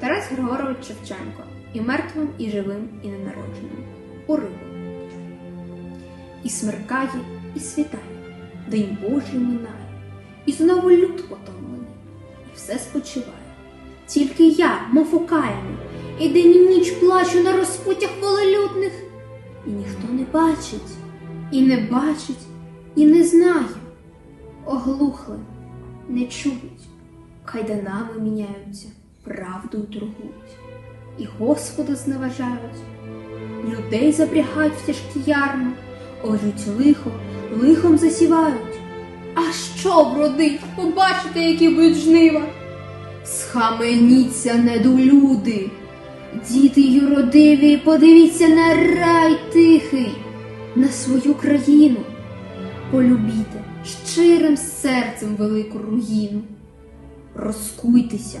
Тарас Григорович Шевченко і мертвим, і живим, і ненародженим. Уривок. І смеркає, і світає, День Божий минає, і знову люд потомлений, і все спочиває. Тільки я, мов окаяний, і день і ніч плачу на розпуттях волелюдних, і ніхто не бачить, і не бачить, і не знає. Оглухли, не чують, кайданами міняються, правдою торгують, і Господа зневажають, людей запрягають в тяжкі ярми, орють лихо, лихом засівають. А що вродить, побачите, які будуть жнива. Схаменіться, недолюди, діти юродиві, подивіться на рай тихий, на свою країну. Полюбіте щирим серцем велику руїну. Розкуйтеся,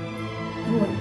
волі.